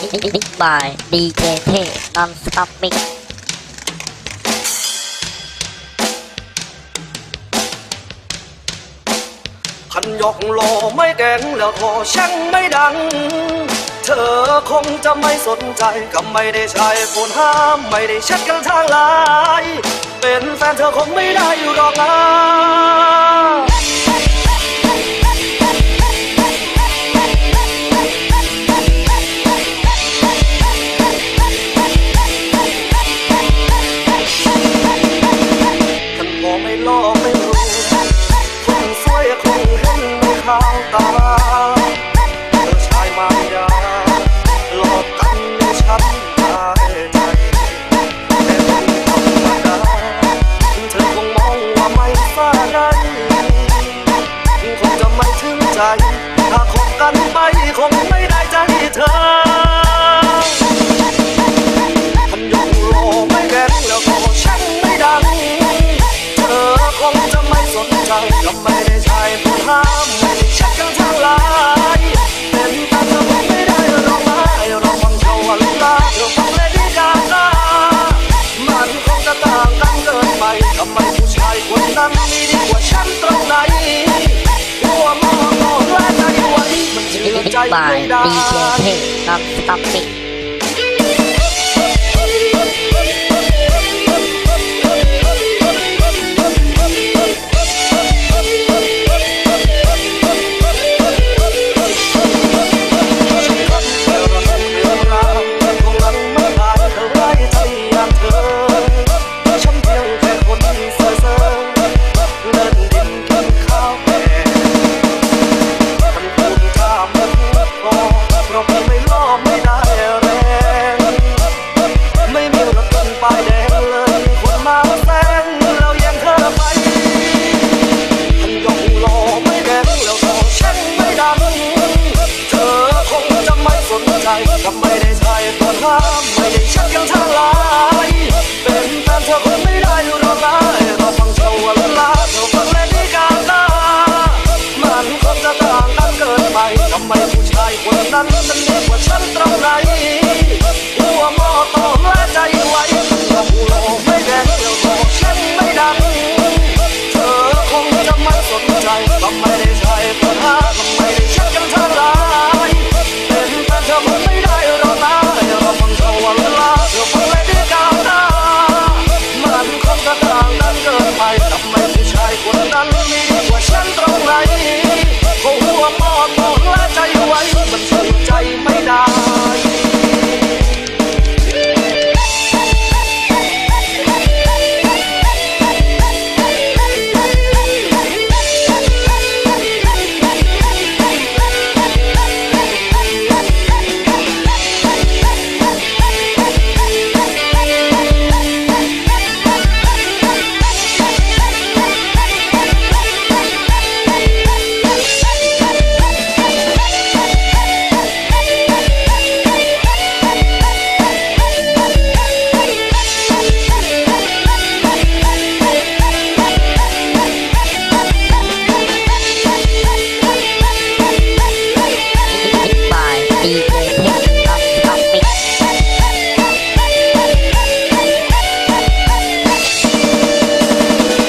Mix by DJ T Non-Stop Mix ขันยกโลไม่แกงแล้วโทช่างไม่ดัง เธอคงจะไม่สนใจก็ไม่ได้ใช้คนห้ามไม่ได้แชทกันทางไลน์เป็นแฟนเธอคงไม่ได้อยู่หรอกนะ มันไปคงไม่ได้ใจเธอ by ไม่ได้ DJ T Non-Stop Mix ฉั ใจก็ไม่ได้ใช้ตัวห้ามไม่ได้ชักกันทางลน์เป็นแฟนเธอคงไม่ได้อยู่หรอกนะเราฟังเธอวันละเธอฟังและดีกันนะมันคงจะต่างกันเกินไปทำไมผู้ชายคนนั้นมันดีกว่าฉันตรงไหนหัวหมอต่อและใจไว้ยงโลไม่แดงแล้วก็ฉันไม่ดังเธอคงจะไม่สนใจก็ไมได้ใช้ปัญหาก็ ไรเขาหัวมอมมองละใจไว้มันสนใจไม่ได้